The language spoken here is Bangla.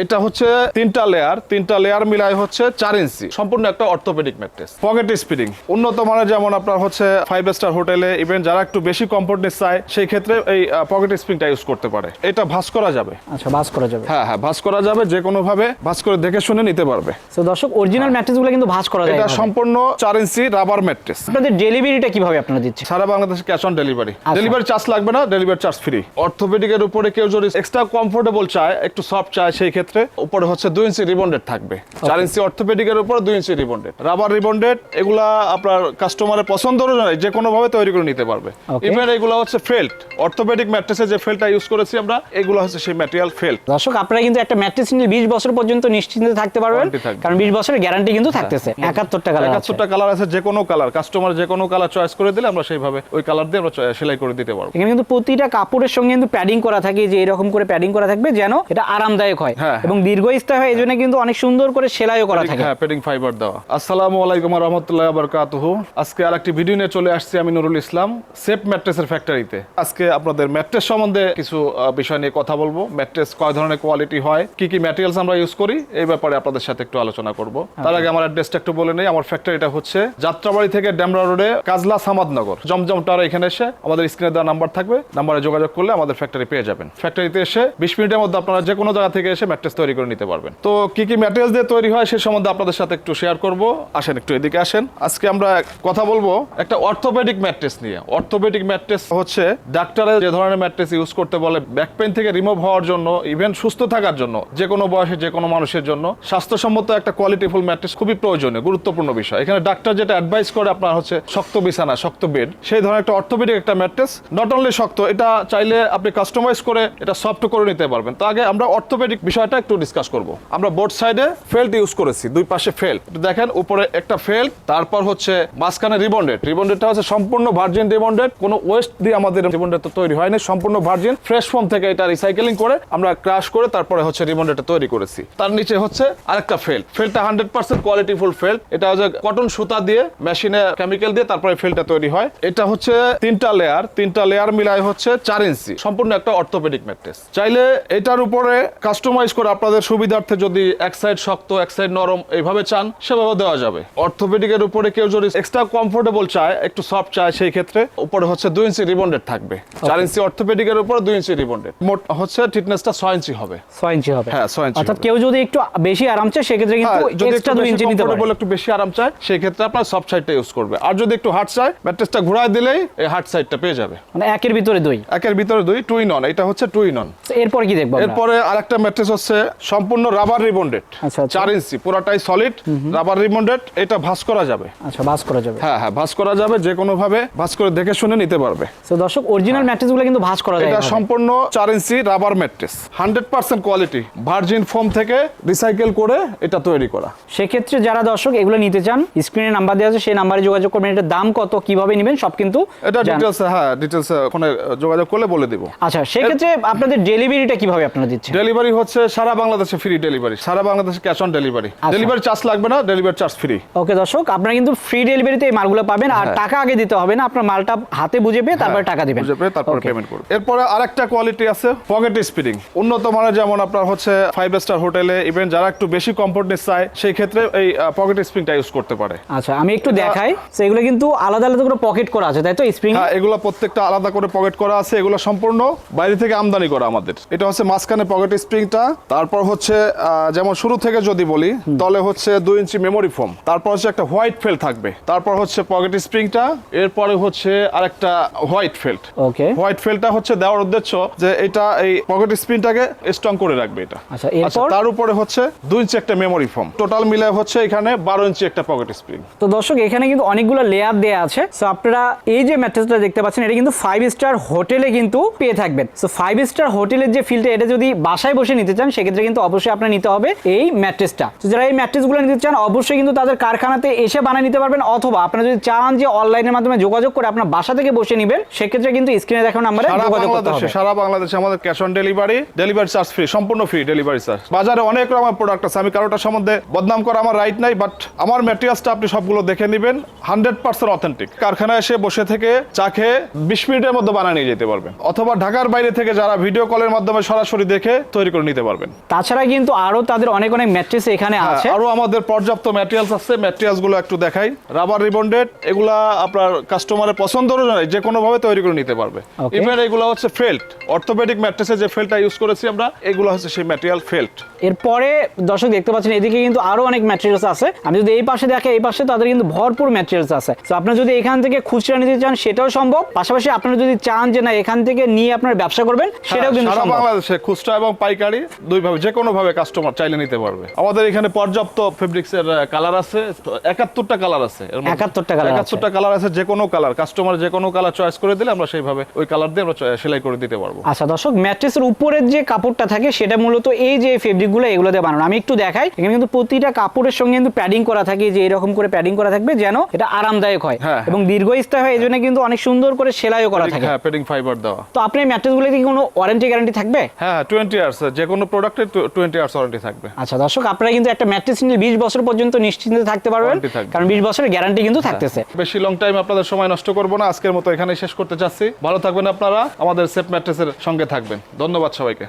এটা হচ্ছে তিনটা লেয়ার তিনটা লেয়ার মিলাই হচ্ছে চার ইঞ্চি সম্পূর্ণ একটা অর্থোপেডিক ম্যাট্রেস পকেট স্পিডিং উন্নত মানের যেমন আপনার হচ্ছে ফাইভ স্টার হোটেলে ইভেন যারা একটু বেশি কমফোর্টনেস চায় সেই ক্ষেত্রে এই পকেট স্প্রিংটা ইউজ করতে পারে। এটা ভাঁজ করা যাবে। আচ্ছা বাস করা যাবে। হ্যাঁ হ্যাঁ ভাঁজ করা যাবে যে কোনো ভাবে ভাঁজ করে দেখে শুনে নিতে পারবে। তো দর্শক অরিজিনাল ম্যাট্রেসগুলো কিন্তু ভাঁজ করা যায় এটা সম্পূর্ণ চার ইঞ্চি রাবার ম্যাট্রেস আপনাদের ডেলিভারিটা কীভাবে আপনারা দিচ্ছেন? সারা বাংলাদেশে cash on delivery. Delivery charge লাগবে না ডেলিভারি চার্জ ফ্রি অর্থোপেডিকের উপরে কেউ যদি এক্সট্রা কমফোর্টেবল চায় একটু সফট চায় সেই ক্ষেত্রে উপরে হচ্ছে দুই ইঞ্চি রিবন্ডেড থাকবে। চার ইঞ্চি অর্থোপেডিকের উপরে দুই ইঞ্চি রিবন্ডেড। রাবার রিবন্ডেড এগুলা আপনার কাস্টমারের পছন্দ অনুযায়ী যে কোনো ভাবে তৈরি করে নিতে পারবে। ইভেন এগুলো হচ্ছে ফেল্ট অর্থোপেডিক ম্যাট্রেসে যে ফেল্টটা ইউজ করেছি আমরা এগুলো হচ্ছে সেই ম্যাটেরিয়াল ফেল্ট। দর্শক আপনারা কিন্তু একটা ম্যাট্রেস নিয়ে বিশ বছর পর্যন্ত নিশ্চিন্তে থাকতে পারবেন কারণ বিশ বছরের গ্যারান্টি কিন্তু থাকতেছে। একাত্তর টাকা একাত্তরটা কালার আছে যে কোনো কালার কাস্টমার যে কোনো কালার চয়েস করে দিলে আমরা সেইভাবে ওই কালার দিয়ে আমরা সেলাই করে দিতে পারব। এখানে কিন্তু প্রতিটা কাপড়ের সঙ্গে কিন্তু প্যাডিং করা থাকে যে এরকম করে প্যাডিং করা থাকবে যেন এটা আরামদায়ক হয়। হ্যাঁ, এবং দীর্ঘস্থায়ী হয় এই জন্য কিন্তু অনেক সুন্দর করে সেলাইও করা থাকে। হ্যাঁ পেডিং ফাইবার দেওয়া। আসসালামু আলাইকুম রহমতুল্লাহ বারকাতুহু আজকে আরেকটি ভিডিও নিয়ে চলে আসছি আমি নুরুল ইসলাম সেফ ম্যাট্রেসের ফ্যাক্টরিতে আজকে আপনাদের ম্যাট্রেস সম্বন্ধে কিছু বিষয় নিয়ে কথা বলব। ম্যাট্রেস কয় ধরনের কোয়ালিটি হয় কি কি ম্যাটেরিয়ালস আমরা ইউজ করি এই ব্যাপারে আপনাদের সাথে একটু আলোচনা করব। তার আগে আমার অ্যাড্রেসটা একটু বলে নেই আমার ফ্যাক্টরিটা হচ্ছে যাত্রাবাড়ি থেকে ডেমরা রোডে কাজলা সামাদনগর। জমজম টাওয়ার এখানে এসে আমাদের স্ক্রিনে দেওয়া নাম্বার থাকবে নাম্বারে যোগাযোগ করলে আমাদের ফ্যাক্টরি পেয়ে যাবেন। ফ্যাক্টরিতে এসে বিশ মিনিটের মধ্যে আপনারা যে কোনো জায়গা থেকে এসে ম্যাট্রেস তৈরি করে নিতে পারবেন। তো কি কি ম্যাটেরিয়াল দিয়ে তৈরি হয় সে সম্বন্ধে আপনাদের সাথে একটু শেয়ার করব। আসেন একটু এদিকে আসেন। আজকে আমরা কথা বলব একটা অর্থোপেডিক ম্যাট্রেস নিয়ে। অর্থোপেডিক ম্যাট্রেস হচ্ছে ডাক্তারের যে ধরনের ম্যাট্রেস ইউজ করতে বলে ব্যাক পেন থেকে রিমুভ হওয়ার জন্য ইভেন সুস্থ থাকার জন্য, যে কোনো বয়সে, যে কোনো মানুষের জন্য স্বাস্থ্যসম্মত একটা কোয়ালিটিফুল ম্যাট্রেস খুবই প্রয়োজনীয়, গুরুত্বপূর্ণ বিষয়। এখানে ডাক্তার যেটা অ্যাডভাইস করে আপনার হচ্ছে শক্ত বিছানা, শক্ত বেড সেই ধরনের একটা অর্থোপেডিক একটা ম্যাট্রেস নট অনলি শক্ত, এটা চাইলে আপনি কাস্টমাইজ করে এটা সফট করে নিতে পারবেন। তো আগে আমরা অর্থোপেডিক বিষয়টা একটু ডিসকাস করব। আমরা বোর্ড সাইডে ফেল্ট ইউজ করেছি, দুই পাশে ফেল্ট দেখেন, উপরে একটা ফেল্ট তারপর হচ্ছে মাঝখানে রিবন্ডেড রিবন্ডেডটা হচ্ছে সম্পূর্ণ ভার্জিন রিবন্ডেড কোনো ওয়েস্ট দিয়ে আমাদের রিবন্ডেড তো তৈরি হয়নি, সম্পূর্ণ ভার্জিন ফ্রেশ ফর্ম থেকে এটা রিসাইকেলিং করে আমরা ক্রাশ করে তারপরে হচ্ছে রিবন্ডেডটা তৈরি করেছি। তার নিচে হচ্ছে আরেকটা ফেল্ট ফেল্টটা হান্ড্রেড পার্সেন্ট কোয়ালিটিফুল ফেল্ট এটা হচ্ছে কটন সুতা দিয়ে মেশিনে কেমিক্যাল দিয়ে তারপরে ফেল্টটা তৈরি হয়। এটা হচ্ছে তিনটা লেয়ার তিনটা লেয়ার মিলাই হচ্ছে চার ইঞ্চি সম্পূর্ণ একটা অর্থোপেডিক ম্যাট্রেস চাইলে এটার উপরে কাস্টমাইজ আপনাদের সুবিধার্থে যদি এক সাইড শক্ত এক সাইড নরম এইভাবে চান সেভাবে দেওয়া যাবে। অর্থোপেডিকের উপরে কেউ যদি এক্সট্রা কমফোর্টেবল চায় একটু সফট চায় সেই ক্ষেত্রে উপরে হচ্ছে দুই ইঞ্চি রিবন্ডেড থাকবে। চার ইঞ্চি অর্থোপেডিকের উপরে দুই ইঞ্চি রিবন্ডেড মোট হচ্ছে থিকনেসটা ছয় ইঞ্চি হবে। ছয় ইঞ্চি হবে। হ্যাঁ, ছয় ইঞ্চি অর্থাৎ কেউ যদি একটু বেশি আরাম চায় সেক্ষেত্রে কিন্তু হ্যাঁ, এক্সট্রা দুই ইঞ্চি নিতে পারে। একটু বেশি আরাম চায় সেই ক্ষেত্রে আপনার সফট সাইডটা ইউজ করবে। আর যদি একটু হার্ড চায় ম্যাট্রেসটা ঘুরায় দিলেই এই হার্ড সাইডটা পেয়ে যাবে। মানে একের ভিতরে দুই। একের ভিতরে দুই টুইন অন এটা হচ্ছে টুইন অন তো এরপর কি দেখব? এরপরে আরেকটা ম্যাট্রেস হচ্ছে সম্পূর্ণ রাবার রিবন্ডেড আচ্ছা, আচ্ছা। চার ইঞ্চি পুরাটাই সলিড রাবার রিবন্ডেড এটা ভাঁজ করা যাবে। আচ্ছা বাস করা যাবে। হ্যাঁ হ্যাঁ ভাঁজ করা যাবে যে কোনো ভাবে ভাঁজ করে দেখে শুনে নিতে পারবে। তো দর্শক অরিজিনাল ম্যাট্রেসগুলো কিন্তু ভাঁজ করা যায় এটা সম্পূর্ণ চার inch rubber mattress hundred percent quality virgin foam থেকে রিসাইকেল করে এটা তৈরি করা। সেক্ষেত্রে যারা দর্শক এগুলো নিতে চান স্ক্রিনে নাম্বার দেওয়া আছে সেই নাম্বারে যোগাযোগ করবেন এটার দাম কত কীভাবে নেবেন সব কিন্তু এটা ডিটেলস হ্যাঁ ডিটেলস ফোনে যোগাযোগ করলে বলে দিব। আচ্ছা সেক্ষেত্রে আপনাদের ডেলিভারিটা কীভাবে আপনারা দিচ্ছেন? ডেলিভারি হচ্ছে সারা বাংলাদেশে ফ্রি ডেলিভারি সারা বাংলাদেশে cash on delivery. Delivery charge লাগবে না ডেলিভারি চার্জ ফ্রি ওকে দর্শক আপনারা কিন্তু ফ্রি ডেলিভারিতে এই মালগুলো পাবেন আর হ্যাঁ। টাকা আগে দিতে হবে না আপনার মালটা হাতে বুঝে পেয়ে তারপরে টাকা দিবেন। বুঝে পেয়ে তারপরে পেমেন্ট করুন এরপরে আরেকটা কোয়ালিটি আছে পকেট স্পিডিং উন্নত মানের যেমন আপনার হচ্ছে ফাইভ স্টার হোটেলে ইভেন যারা একটু বেশি কমফোর্টনেস চায় সেই ক্ষেত্রে এই পকেট স্প্রিংটা ইউজ করতে পারে। আচ্ছা আমি একটু দেখাই। সেগুলো কিন্তু আলাদা আলাদা করে পকেট করা আছে তাই তো স্প্রিং হ্যাঁ এগুলো প্রত্যেকটা আলাদা করে পকেট করা আছে এগুলো সম্পূর্ণ বাইরে থেকে আমদানি করা আমাদের। এটা হচ্ছে মাঝখানে পকেট স্প্রিংটা তারপর হচ্ছে যেমন শুরু থেকে যদি বলি তলে হচ্ছে দুই ইঞ্চি মেমোরি ফোম তারপর হচ্ছে একটা হোয়াইট ফেল থাকবে তারপর হচ্ছে পকেট স্প্রিংটা এরপরে হচ্ছে আরেকটা হোয়াইট ফেল্ট ওকে হোয়াইট ফেলটা হচ্ছে দেওয়ার উদ্দেশ্য যে এটা এই পকেট স্পিনটাকে স্ট্রং করে রাখবে এটা। আচ্ছা, তার উপরে হচ্ছে দুই ইঞ্চি একটা মেমোরি ফোম টোটাল মিলে হচ্ছে এখানে বারো ইঞ্চি একটা পকেট স্প্রিং তো দর্শক এখানে কিন্তু অনেকগুলো লেয়ার দেয়া আছে। সো আপনারা এই যে ম্যাট্রেসটা দেখতে পাচ্ছেন এটা কিন্তু ফাইভ স্টার হোটেলে কিন্তু পেয়ে থাকবেন। সো ফাইভ স্টার হোটেলের যে ফিল্ডটা এটা যদি বাসায় বসে নিতে চান সেক্ষেত্রে কিন্তু অবশ্যই আপনার নিতে হবে এই ম্যাট্রেসটা। তো যারা এই ম্যাট্রেসগুলো নিতে চান অবশ্যই কিন্তু তাদের কারখানাতে এসে বানিয়ে নিতে পারবেন অথবা আপনারা যদি চান যে অনলাইনের মাধ্যমে যোগাযোগ করে আপনার বাসা থেকে বসে নেবেন সেক্ষেত্রে কিন্তু স্ক্রিনে দেখানো নাম্বারে সারা যোগাযোগ করতে বাংলাদেশে হবে। সারা বাংলাদেশে আমাদের cash on delivery delivery charge free সম্পূর্ণ ফ্রি ডেলিভারি চার্জ বাজারে অনেক রকমের প্রোডাক্ট আছে আমি কারোটা সম্বন্ধে বদনাম করা আমার রাইট নাই বাট আমার ম্যাটেরিয়ালসটা আপনি সবগুলো দেখে নেবেন হান্ড্রেড পার্সেন্ট অথেন্টিক কারখানায় এসে বসে থেকে চা খেয়ে বিশ মিনিটের মধ্যে বানিয়ে নিয়ে যেতে পারবেন। অথবা ঢাকার বাইরে থেকে যারা ভিডিও কলের মাধ্যমে সরাসরি দেখে তৈরি করে নিতে পারবেন। পারবেন। তাছাড়া কিন্তু আরও তাদের অনেক অনেক ম্যাট্রেস এখানে হ্যাঁ, আছে। আরও আমাদের পর্যাপ্ত ম্যাটেরিয়ালস আছে ম্যাটেরিয়ালসগুলো একটু দেখাই। রাবার রিবন্ডেড এগুলা আপনার কাস্টমারের পছন্দ অনুযায়ী যে কোনো ভাবে তৈরি করে নিতে পারবে। ইভেন এগুলো হচ্ছে ফেল্ট অর্থোপেডিক ম্যাট্রেসে যে ফেল্টটা ইউজ করেছি আমরা এগুলো হচ্ছে সেই ম্যাটেরিয়াল ফেল্ট এরপরে দর্শক দেখতে পাচ্ছেন এদিকে কিন্তু আরও অনেক ম্যাটেরিয়ালস আছে। আমি যদি এই পাশে দেখে এই পাশে তাদের কিন্তু ভরপুর ম্যাটেরিয়ালস আছে। তো আপনারা যদি এখান থেকে খুচরা নিতে চান সেটাও সম্ভব। পাশাপাশি আপনারা যদি চান যে না এখান থেকে নিয়ে আপনার ব্যবসা করবেন সেটাও কিন্তু সম্ভব। বাংলাদেশে খুচরা এবং পাইকারি দুইভাবে যে কোনো ভাবে কাস্টমার চাইলে নিতে পারবে। আমাদের এখানে পর্যাপ্ত ফেব্রিক্স এর কালার আছে একাত্তরটা কালার আছে। মধ্যে। 71টা একাত্তরটা কালার আছে। যে কোনো কালার কাস্টমার যে কোনো কালার চয়েস করে দিলে আমরা সেইভাবে ওই কালার দিয়ে আমরা সেলাই করে দিতে পারব। আচ্ছা দর্শক ম্যাট্রেসের উপরের যে কাপড়টা থাকে সেটা মূলত এই যে ফেব্রিকগুলো এগুলো দিয়ে বানানো। আমি একটু দেখাই এখানে কিন্তু প্রতিটা কাপড়ের সঙ্গে কিন্তু প্যাডিং করা থাকে যে এরকম করে প্যাডিং করা থাকবে যেন এটা আরামদায়ক হয়। হ্যাঁ, এবং দীর্ঘস্থায়ী হয় এই জন্য কিন্তু অনেক সুন্দর করে সেলাইও করা থাকে। হ্যাঁ পেডিং ফাইবার দেওয়া। তো আপনি ম্যাট্রেসগুলো কি কোনো ওয়ারেন্টি গ্যারান্টি থাকবে? হ্যাঁ টোয়েন্টি ইয়ার্স যে কোনো প্রোডাক্টের টোয়েন্টি ইয়ার্স ওয়ারেন্টি থাকবে। আচ্ছা দর্শক আপনারা কিন্তু একটা ম্যাট্রেস নিয়ে বিশ বছর পর্যন্ত নিশ্চিন্তে থাকতে পারবেন। কারণ বিশ বছরের গ্যারান্টি কিন্তু থাকতেছে। বেশি লং টাইম আপনাদের সময় নষ্ট করব না। আজকের মতো এখানে শেষ করতে চাচ্ছি। ভালো থাকবেন আপনারা। আমাদের সেফ ম্যাট্রেসের সঙ্গে থাকবেন। ধন্যবাদ সবাইকে।